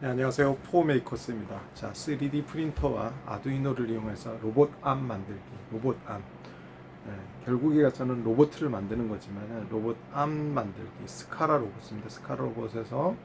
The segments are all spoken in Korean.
네, 안녕하세요. 포메이커스입니다. 자, 3D 프린터와 아두이노를 이용해서 로봇 암 만들기, 로봇 암. 네, 결국에 저는 로봇을 만드는 거지만 로봇 암 만들기, 스카라 로봇입니다. 스카라 로봇에서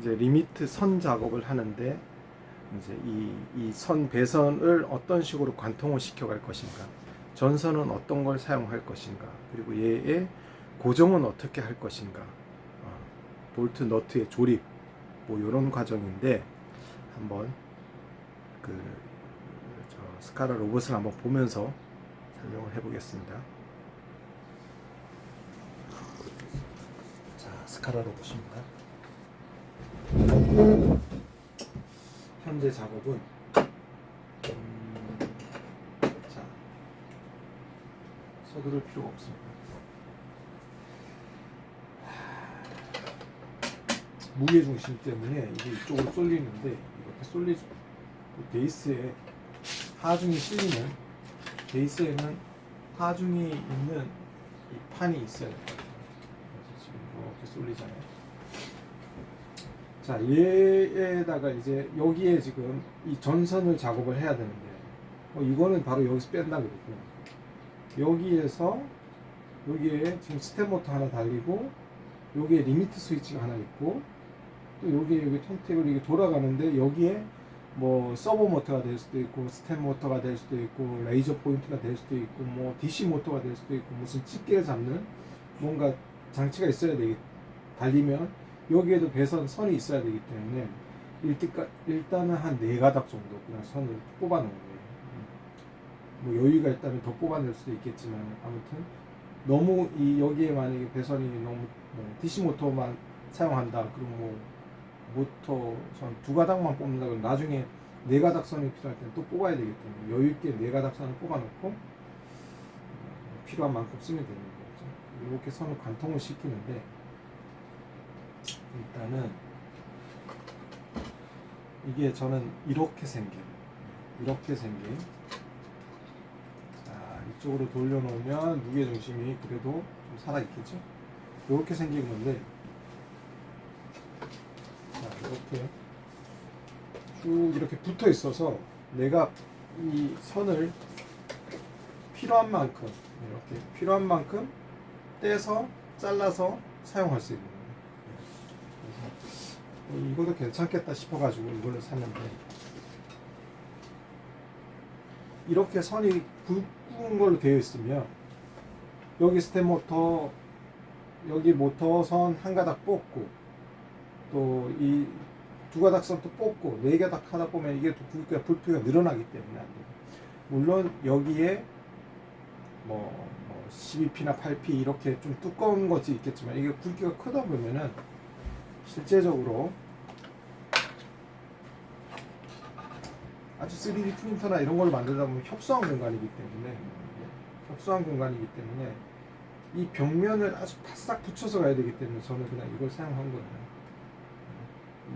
이제 리미트 선 작업을 하는데 이제 이, 이 선 배선을 어떤 식으로 관통을 시켜갈 것인가, 전선은 어떤 걸 사용할 것인가, 그리고 얘의 고정은 어떻게 할 것인가, 어, 볼트 너트의 조립, 뭐 이런 과정인데 한번 그저 스카라 로봇을 한번 보면서 설명을 해보겠습니다. 자, 스카라 로봇입니다. 현재 작업은 음, 자 서두를 필요가 없습니다. 무게 중심 때문에 이게 이쪽으로 쏠리는데 이렇게 쏠리죠. 그 베이스에 하중이 실리는 베이스에는 하중이 있는 이 판이 있어요. 그래서 지금 이렇게 쏠리잖아요. 자, 얘에다가 이제 여기에 지금 이 전선을 작업을 해야 되는데 어, 이거는 바로 여기서 뺀다 그랬고 여기에서 여기에 지금 스텝 모터 하나 달리고 여기에 리미트 스위치가 하나 있고 또 여기 여기 턴테이블 이게 돌아가는데 여기에 뭐 서버 모터가 될 수도 있고 스텝 모터가 될 수도 있고 레이저 포인트가 될 수도 있고 뭐 DC 모터가 될 수도 있고 무슨 집게를 잡는 뭔가 장치가 있어야 되기 달리면 여기에도 배선 선이 있어야 되기 때문에 일단 일단은 한 네 가닥 정도 그냥 선을 뽑아 놓은 거예요. 뭐 여유가 있다면 더 뽑아낼 수도 있겠지만 아무튼 너무 이 여기에 만약에 배선이 너무 뭐 DC 모터만 사용한다 그럼 뭐 모터 선 두 가닥만 뽑는다 그러면 나중에 네 가닥 선이 필요할 때는 또 뽑아야 되기 때문에 여유 있게 네 가닥 선을 뽑아놓고 어, 필요한 만큼 쓰면 되는 거죠. 이렇게 선을 관통을 시키는데 일단은 이게 저는 이렇게 생긴 이렇게 생긴 자 이쪽으로 돌려놓으면 무게 중심이 그래도 좀 살아 있겠죠. 이렇게 생긴 건데 자, 이렇게 쭉 이렇게 붙어 있어서 내가 이 선을 필요한 만큼 이렇게 필요한 만큼 떼서 잘라서 사용할 수 있는 거예요. 어, 이것도 괜찮겠다 싶어가지고 이걸로 샀는데 이렇게 선이 굵은 걸로 되어 있으면 여기 스텝 모터 여기 모터 선 한 가닥 뽑고 또 이 두 가닥 선도 뽑고 네 가닥 하다 보면 이게 또 굵기가 불피가 늘어나기 때문에 안 돼요. 물론 여기에 뭐, 뭐 12P나 8P 이렇게 좀 두꺼운 것이 있겠지만 이게 굵기가 크다 보면은 실제적으로 아주 3D 프린터나 이런 걸 만들다 보면 협소한 공간이기 때문에 협소한 공간이기 때문에 이 벽면을 아주 바싹 붙여서 가야 되기 때문에 저는 그냥 이걸 사용한 거예요.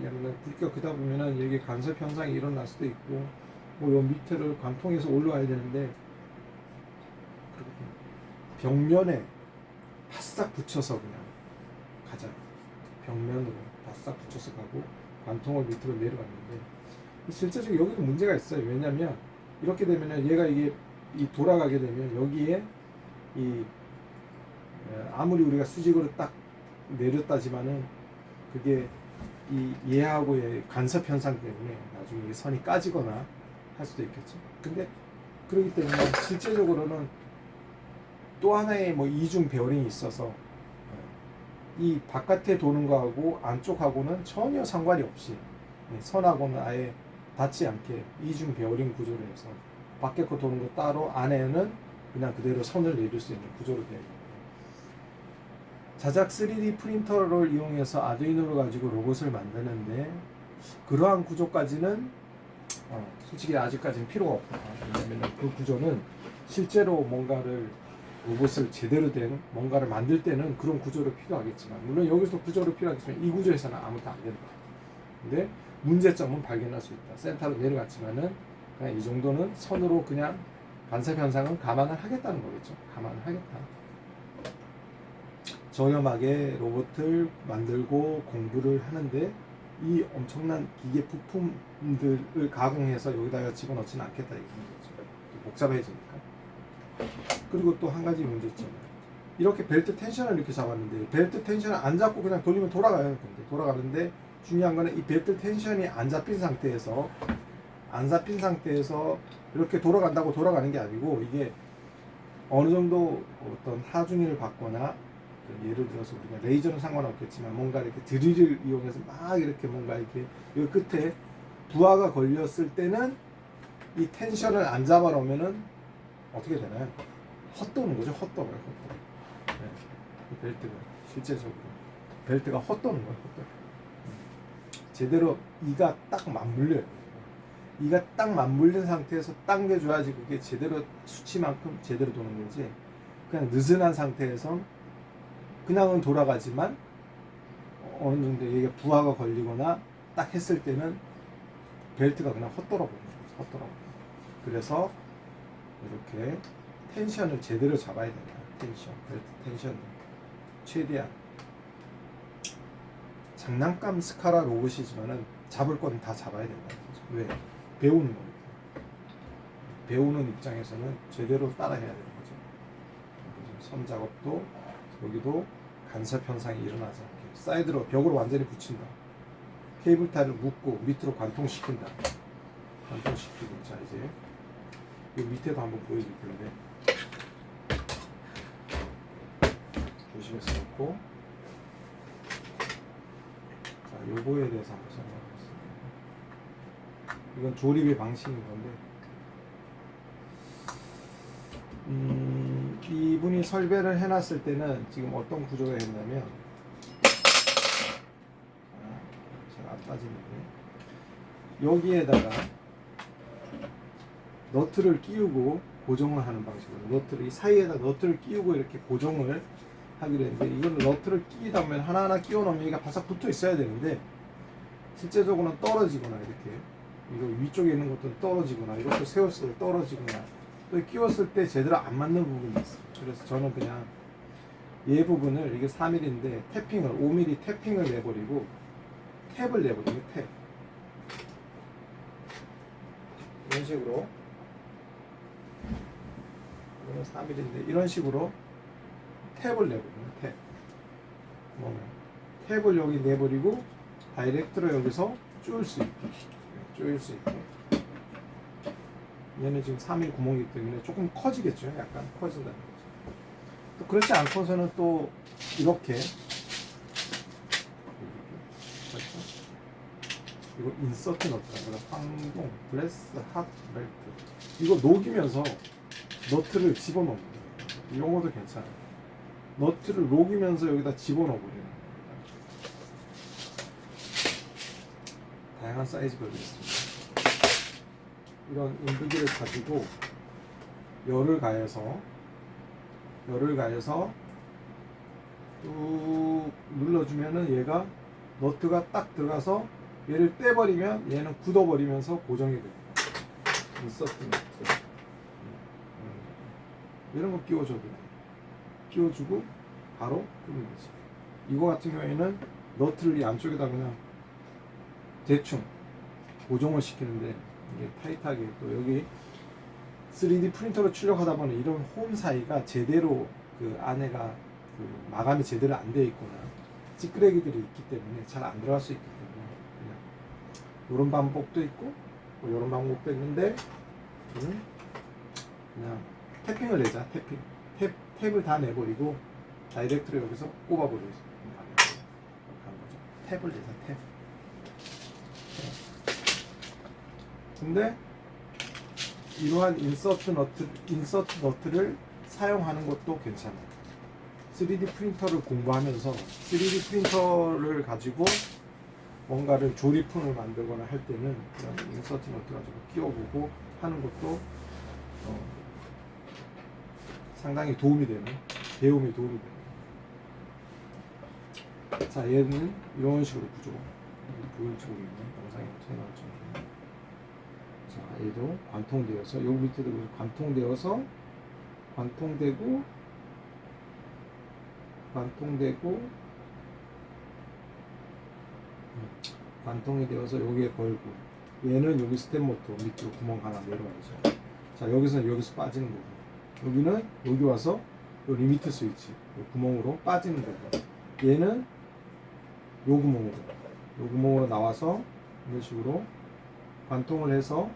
왜냐면 굵기가 크다 보면은 여기 간섭 현상이 일어날 수도 있고 뭐요 밑에를 관통해서 올라와야 되는데 벽면에 바싹 붙여서 그냥 가자. 벽면으로 바싹 붙여서 가고 관통을 밑으로 내려갔는데 실제적으로 여기도 문제가 있어요. 왜냐면 이렇게 되면은 얘가 이게 이 돌아가게 되면 여기에 이 에, 아무리 우리가 수직으로 딱 내렸다지만은 그게 이 얘하고의 간섭 현상 때문에 나중에 이 선이 까지거나 할 수도 있겠죠. 근데 그렇기 때문에 실제적으로는 또 하나의 뭐 이중 베어링이 있어서 이 바깥에 도는 거하고 안쪽하고는 전혀 상관이 없이 예, 선하고는 아예 닿지 않게 이중 베어링 구조로 해서 밖에 거 도는 거 따로 안에는 그냥 그대로 선을 내릴 수 있는 구조로 되어 있는. 자작 3D 프린터를 이용해서 아두이노를 가지고 로봇을 만드는데 그러한 구조까지는 어, 솔직히 아직까지는 필요가 없다. 왜냐하면 그 구조는 실제로 뭔가를 로봇을 제대로 된 뭔가를 만들 때는 그런 구조로 필요하겠지만 물론 여기서 구조로 필요하겠지만 이 구조에서는 아무것도 안 된다. 근데 문제점은 발견할 수 있다. 센터로 내려갔지만은 그냥 이 정도는 선으로 그냥 간섭 현상은 감안을 하겠다는 거겠죠. 감안을 하겠다. 저렴하게 로봇을 만들고 공부를 하는데 이 엄청난 기계 부품들을 가공해서 여기다가 집어넣지는 않겠다 이런 거죠. 복잡해지니까. 그리고 또 한 가지 문제점. 이렇게 벨트 텐션을 이렇게 잡았는데 벨트 텐션을 안 잡고 그냥 돌리면 돌아가요. 근데 돌아가는데 중요한 거는 이 벨트 텐션이 안 잡힌 상태에서 안 잡힌 상태에서 이렇게 돌아간다고 돌아가는 게 아니고 이게 어느 정도 어떤 하중을 받거나 그 예를 들어서 우리가 레이저는 상관없겠지만 뭔가 이렇게 드릴을 이용해서 막 이렇게 뭔가 이렇게 이 끝에 부하가 걸렸을 때는 이 텐션을 안 잡아놓으면은 어떻게 되나요? 헛도는 거죠, 헛도는 거예요, 헛도. 네. 이 벨트가 실제적으로 벨트가 헛도는 거예요, 헛도. 제대로 이가 딱 맞물려요. 이가 딱 맞물린 상태에서 당겨줘야지 그게 제대로 수치만큼 제대로 도는 거지. 그냥 느슨한 상태에선 그냥은 돌아가지만 어느 정도 이게 부하가 걸리거나 딱 했을 때는 벨트가 그냥 헛돌아 버리는 거죠. 헛돌아 버리는 거죠. 그래서 이렇게 텐션을 제대로 잡아야 된다. 텐션, 벨트 텐션 최대한 장난감 스카라 로봇이지만은 잡을 건 다 잡아야 거죠. 왜? 배우는 거니까. 배우는 입장에서는 제대로 따라해야 되는 거죠. 선 작업도 여기도 간섭 현상이 일어나지 않게 사이드로 벽으로 완전히 붙인다. 케이블 타를 묶고 밑으로 관통시킨다. 관통시키고 자 이제 이 밑에도 한번 보여드릴 텐데 조심해서 놓고 자 요거에 대해서 한번 설명하겠습니다. 이건 조립의 방식인 건데 음, 이분이 설계를 해놨을 때는 지금 어떤 구조가 했냐면 아, 잘안 빠지는데. 여기에다가 너트를 끼우고 고정을 하는 방식으로 너트를 이 사이에다 너트를 끼우고 이렇게 고정을 하기로 했는데 이거는 너트를 끼다 보면 하나하나 끼워 놓으면 얘가 바싹 붙어 있어야 되는데 실제적으로는 떨어지거나 이렇게 이거 위쪽에 있는 것도 떨어지거나 이것도 세웠을 때 떨어지거나 또 끼웠을 때 제대로 안 맞는 부분이 있어요. 그래서 저는 그냥 얘 부분을 이게 3mm인데 탭핑을 5mm 탭핑을 내버리고 탭을 내버리고 탭. 이런 식으로. 이거는 3mm인데 이런 식으로 탭을 내버리는 탭. 탭을 여기 내버리고 다이렉트로 여기서 조일 수 있게. 조일 수 있게 얘는 지금 3일 구멍이기 때문에 조금 커지겠죠? 약간 커진다는 거죠 또 그렇지 않고서는 또 이렇게? 이거 인서트 너트라고 황동 블레스 핫 벨트. 이거 녹이면서 너트를 집어넣는 거예요 이런 것도 괜찮아요 너트를 녹이면서 여기다 집어넣어버리는 거예요 다양한 사이즈별로 있습니다 이런 인두기를 가지고 열을 가해서 열을 가해서 뚝 눌러주면은 얘가 너트가 딱 들어가서 얘를 떼버리면 얘는 굳어버리면서 고정이 됩니다. 인서트 너트 음, 이런 거 끼워줘도 돼. 끼워주고 바로 끄는 거지. 이거 같은 경우에는 너트를 이 안쪽에다 그냥 대충 고정을 시키는데 이게 타이트하게 또 여기 3D 프린터로 출력하다 보면 이런 홈 사이가 제대로 그 안에가 그 마감이 제대로 안 돼 있거나 찌끄레기들이 있기 때문에 잘 안 들어갈 수 있기 때문에 그냥 이런 방법도 있고 뭐 이런 방법도 있는데 저는 그냥 탭핑을 내자 탭핑. 탭, 탭을 다 내버리고 다이렉트로 여기서 거죠. 탭을 내자 탭 근데 이러한 인서트 너트, 인서트 너트를 사용하는 것도 괜찮아요. 3D 프린터를 공부하면서 3D 프린터를 가지고 뭔가를 조립품을 만들거나 할 때는 그런 인서트 너트 가지고 끼워보고 하는 것도 어, 상당히 도움이 되는, 배움에 도움이 되는. 자, 얘는 이런 식으로 구조. 보일지 모르겠네. 영상이 어떻게 나올지. 자, 얘도 관통되어서 요 밑에도 관통되어서 관통되고 관통되고 음, 관통이 되어서 여기에 걸고 얘는 여기 스텝 모터 밑으로 구멍 하나 내려가죠. 자 여기서 여기서 빠지는 거고 여기는 여기 와서 요 리미트 스위치 요 구멍으로 빠지는 거고 얘는 요 구멍으로 요 구멍으로 나와서 이런 식으로 관통을 해서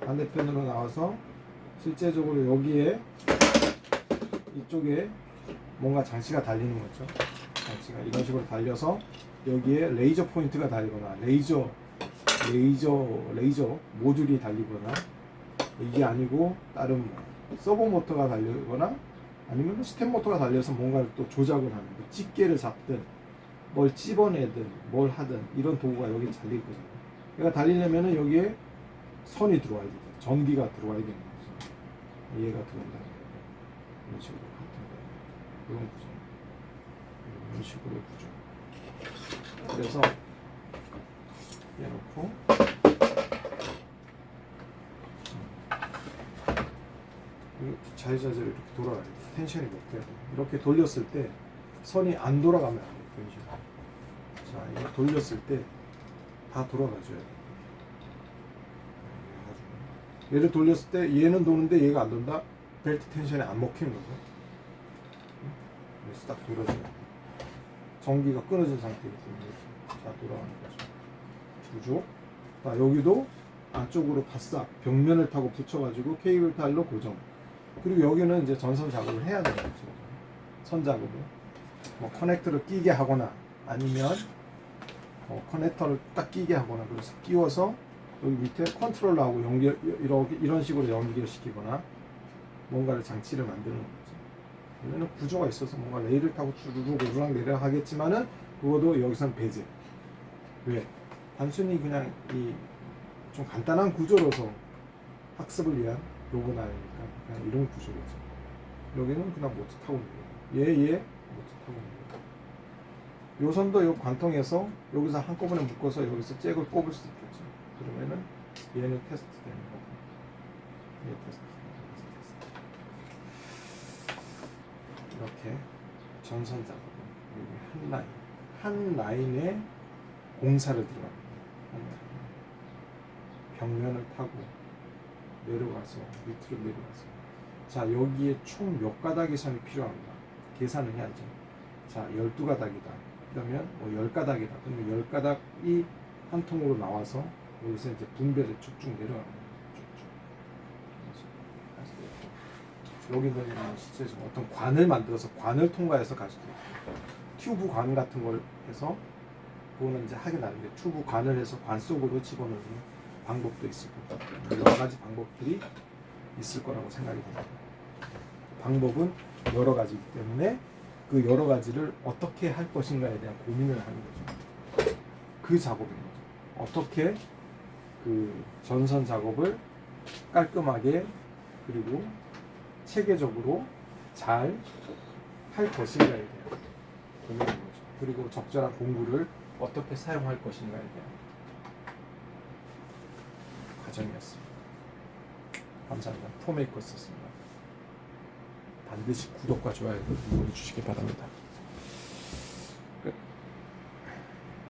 반대편으로 나와서 실제적으로 여기에 이쪽에 뭔가 장치가 달리는 거죠. 장치가 이런 식으로 달려서 여기에 레이저 포인트가 달리거나 레이저 레이저 레이저 모듈이 달리거나 이게 아니고 다른 뭐 서버 모터가 달리거나 아니면 스텝 모터가 달려서 뭔가를 또 조작을 하는 거 집게를 잡든 뭘 찝어내든 뭘 하든 이런 도구가 여기 달릴 거잖아요. 얘가 달리려면은 여기에 선이 들어와야 되죠. 전기가 들어와야 되는 거죠. 얘가 들어온다는 거예요. 이런 식으로 같은 거 이런 구조 이런 식으로 구조 그래서 해놓고 음. 이 자유자재로 이렇게 돌아가야 돼 텐션이 몇 돼야 돼 이렇게 돌렸을 때 선이 안 돌아가면 안 돼. 그런 식으로 자 이거 돌렸을 때 다 돌아가줘야 돼 그래가지고 얘를 돌렸을 때 얘는 도는데 얘가 안 돈다? 벨트 텐션이 안 먹히는 거죠. 응? 그래서 딱돼 전기가 끊어진 상태이기 때문에 자 돌아가는 거죠. 구조. 자 여기도 안쪽으로 바싹 벽면을 타고 붙여가지고 케이블 타일로 고정. 그리고 여기는 이제 전선 작업을 해야 되는 거죠. 선 작업을. 뭐 커넥터를 끼게 하거나 아니면 어, 커넥터를 딱 끼게 하거나 그래서 끼워서 여기 밑에 컨트롤러하고 연결 이렇게 이런 식으로 연결시키거나 뭔가를 장치를 만드는 거죠. 원래는 구조가 있어서 뭔가 레일을 타고 주르륵 오르락 내리락 하겠지만은 그것도 여기선 배제. 왜? 단순히 그냥 이 좀 간단한 구조로서 학습을 위한 로봇 아니니까 그냥 이런 구조로죠. 여기는 그냥 모트 타고 있는 거예요. 얘, 얘, 모트 타고 있는 거예요. 요 선도 요 관통해서 여기서 한꺼번에 묶어서 여기서 잭을 꼽을 수 있겠죠. 얘는 테스트 되는 거고 얘 테스트 테스트. 이렇게 전선 작업은 여기 한 라인 한 라인에 공사를 들어갑니다. 벽면을 타고 내려가서 밑으로 내려가서 자 여기에 총 몇 가닥의 선이 필요합니다. 계산을 해야죠. 자 12가닥이다. 그러면 뭐 10가닥이다. 그러면 10가닥이 한 통으로 나와서 여기서 이제 분배를 쭉쭉 거예요. 쭉쭉. 여기는 실제 좀 어떤 관을 만들어서 관을 통과해서 갈 수도 있고 튜브 관 같은 걸 해서 그거는 이제 하긴 하는데 튜브 관을 해서 관 속으로 집어넣는 방법도 있을 거고 여러 가지 방법들이 있을 거라고 생각이 듭니다. 방법은 여러 가지이기 때문에 그 여러 가지를 어떻게 할 것인가에 대한 고민을 하는 거죠. 그 작업인 거죠. 어떻게 그 전선 작업을 깔끔하게 그리고 체계적으로 잘 할 것인가에 대한 고민인 거죠. 그리고 적절한 공구를 어떻게 사용할 것인가에 대한 과정이었습니다. 감사합니다. 포메이커스였습니다. 반드시 구독과 좋아요 눌러주시기 바랍니다.